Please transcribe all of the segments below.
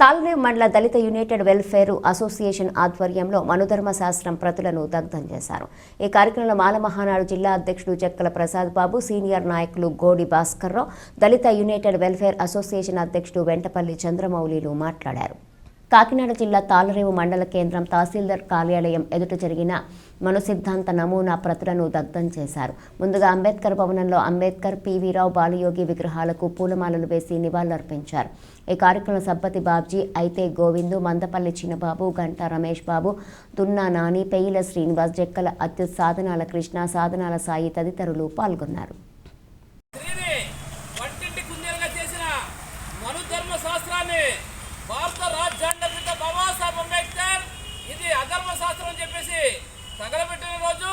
తాల్నేవ్ మండల దళిత united welfare association ఆధ్వర్యంలో మనుధర్మ శాస్త్రం ప్రతులను దగ్ధం చేశారు. ఈ కార్యక్రమంలో మాలమహానాడు జిల్లా అధ్యక్షుడు చెక్కల ప్రసాద్ బాబు సీనియర్ నాయకులు Godi Bhaskarrao Dalit united welfare association అధ్యక్షుడు వెంటపల్లి చంద్రమౌళిలు మాట్లాడారు. కాకినాడ జిల్లా తాళరేవు మండల కేంద్రం తహసీల్దార్ కార్యాలయం ఎదుట జరిగిన మనుసిద్ధాంత నమూనా ప్రతులను దగ్ధం చేశారు. ముందుగా అంబేద్కర్ భవనంలో అంబేద్కర్ పివిరావు బాలయోగి విగ్రహాలకు పూలమాలలు వేసి నివాళులర్పించారు. ఈ కార్యక్రమంలో సబ్బతి బాబ్జీ అయితే గోవిందు మందపల్లి చిన్నబాబు గంటా రమేష్ బాబు దున్నా నాని పెయిల శ్రీనివాస్ జక్కల అత్యుత్ సాధనాల కృష్ణ సాధనాల సాయి తదితరులు పాల్గొన్నారు. చెప్పేసి తగలబెట్టిన రోజు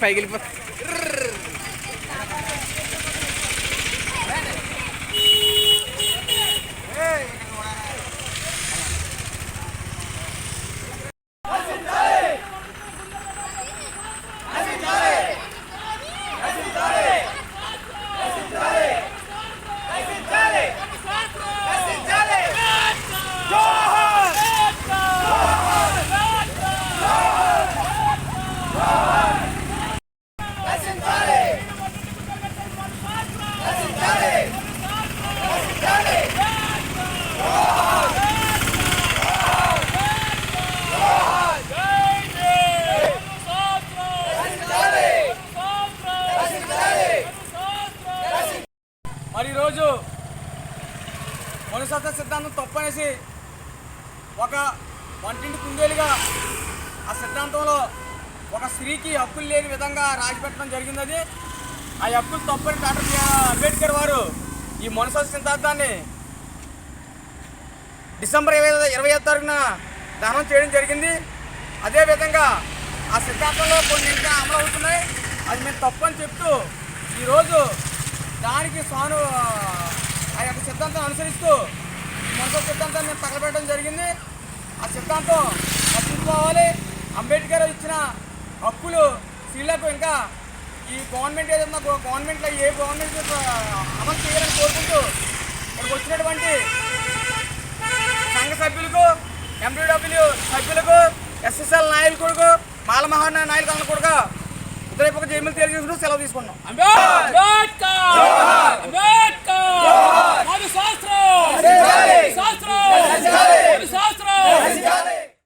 పైకి వెళ్ళిపోతా ఈరోజు మనుసత్వ సిద్ధాంతం తప్పనేసి ఒక వంటింటి కుందేలుగా ఆ సిద్ధాంతంలో ఒక స్త్రీకి హక్కులు లేని విధంగా రాసి పెట్టడం జరిగింది అది ఆ హక్కులు తప్పని డాక్టర్ అంబేద్కర్ వారు ఈ మనుసత్వ సిద్ధాంతాన్ని డిసెంబర్ ఇరవై ఇరవై ఐదు తారీఖున దహనం చేయడం జరిగింది. అదేవిధంగా ఆ సిద్ధాంతంలో కొన్ని ఇంకా అమలు అవుతున్నాయి. అది మేము తప్పని చెప్తూ ఈరోజు దానికి సాను ఆ యొక్క సిద్ధాంతాన్ని అనుసరిస్తూ మనసు సిద్ధాంతాన్ని మేము తగలబెట్టడం జరిగింది. ఆ సిద్ధాంతం మర్చిపోవాలి అంబేద్కర్ ఇచ్చిన హక్కులు స్త్రీలకు ఇంకా ఈ గవర్నమెంట్ ఏదైనా గవర్నమెంట్లో ఏ గవర్నమెంట్ అమలు చేయాలని కోరుకుంటూ ఇక్కడికి వచ్చినటువంటి సంఘ సభ్యులకు ఎంపీడబ్ల్యూ సభ్యులకు ఎస్ఎస్ఎల్ నాయకులకు మాల మహాన నాయకులను కూడా ఉదయపూర్వక జయములు తెలియజేసుకుంటూ సెలవు తీసుకున్నాం.